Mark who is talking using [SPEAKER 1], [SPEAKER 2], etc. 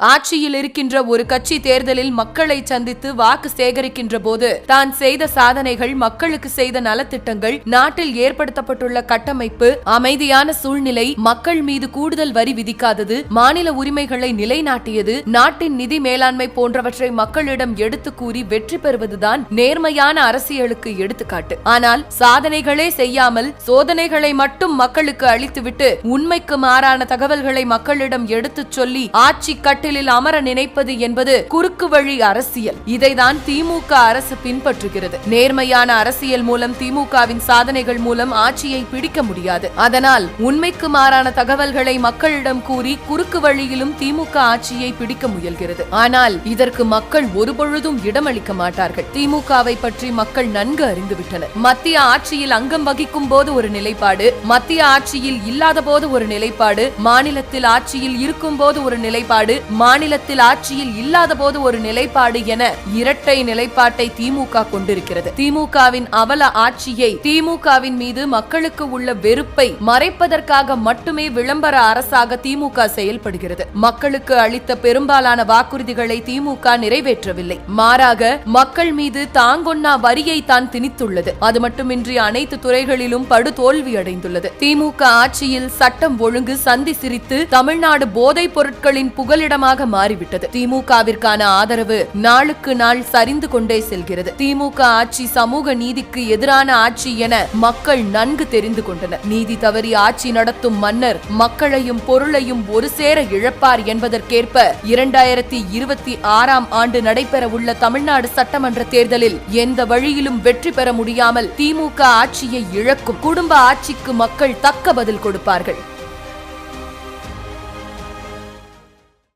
[SPEAKER 1] ஆட்சியில் இருக்கின்ற ஒரு கட்சி தேர்தலில் மக்களை சந்தித்து வாக்கு சேகரிக்கின்ற போது தான் செய்த சாதனைகள் மக்களுக்கு செய்த நலத்திட்டங்கள் நாட்டில் ஏற்படுத்தப்பட்டுள்ள கட்டமைப்பு அமைதியான சூழ்நிலை மக்கள் மீது கூடுதல் வரி விதிக்காதது மாநில உரிமைகளை நிலைநாட்டியது நாட்டின் நிதி மேலாண்மை போன்றவற்றை மக்களிடம் எடுத்து கூறி வெற்றி பெறுவதுதான் நேர்மையான அரசியலுக்கு எடுத்துக்காட்டு. ஆனால் சாதனைகளே செய்யாமல் சோதனைகளை மட்டும் மக்களுக்கு அளித்துவிட்டு உண்மைக்கு மாறான தகவல்களை மக்களிடம் எடுத்துச் சொல்லி ஆட்சி அரசியலில் அமர நினைப்பது என்பது குறுக்கு வழி அரசியல். இதைதான் திமுக அரசு பின்பற்றுகிறது. நேர்மையான அரசியல் மூலம் திமுகவின் சாதனைகள் மூலம் ஆட்சியை பிடிக்க முடியாது. அதனால் உண்மைக்கு மாறான தகவல்களை மக்களிடம் கூறி குறுக்கு வழியிலும் திமுக ஆட்சியை பிடிக்க முயல்கிறது. ஆனால் இதற்கு மக்கள் ஒருபொழுதும் இடமளிக்க மாட்டார்கள். திமுகவை பற்றி மக்கள் நன்கு அறிந்துவிட்டனர் மத்திய ஆட்சியில் அங்கம் வகிக்கும் போது ஒரு நிலைப்பாடு மத்திய ஆட்சியில் இல்லாத போது ஒரு நிலைப்பாடு மாநிலத்தில் ஆட்சியில் இருக்கும் போது ஒரு நிலைப்பாடு மாநிலத்தில் ஆட்சியில் இல்லாத போது ஒரு நிலைப்பாடு என இரட்டை நிலைப்பாட்டை திமுக கொண்டிருக்கிறது. திமுகவின் அவல ஆட்சியை திமுகவின் மீது மக்களுக்கு உள்ள வெறுப்பை மறைப்பதற்காக மட்டுமே விளம்பர அரசாக திமுக செயல்படுகிறது. மக்களுக்கு அளித்த பெரும்பாலான வாக்குறுதிகளை திமுக நிறைவேற்றவில்லை. மாறாக மக்கள் மீது தாங்கொன்னா வரியை தான் திணித்துள்ளது. அது மட்டுமின்றி அனைத்து துறைகளிலும் படு தோல்வி அடைந்துள்ளது. திமுக ஆட்சியில் சட்டம் ஒழுங்கு சந்தி சிரித்து தமிழ்நாடு போதைப் பொருட்களின் புகலிடம் புகலிடமாக மாறிவிட்டது. திமுகவிற்கான ஆதரவு நாளுக்கு நாள் சரிந்து கொண்டே செல்கிறது. திமுக ஆட்சி சமூக நீதிக்கு எதிரான ஆட்சி என மக்கள் நன்கு தெரிந்து கொண்டனர். நீதி தவறி ஆட்சி நடத்தும் மன்னர் மக்களையும் பொருளையும் ஒரு சேர இழப்பார் என்பதற்கேற்ப இரண்டாயிரத்தி இருபத்தி ஆறாம் ஆண்டு நடைபெறவுள்ள தமிழ்நாடு சட்டமன்ற தேர்தலில் எந்த வழியிலும் வெற்றி பெற முடியாமல் திமுக ஆட்சியை இழக்கும் குடும்ப ஆட்சிக்கு மக்கள் தக்க பதில் கொடுப்பார்கள்.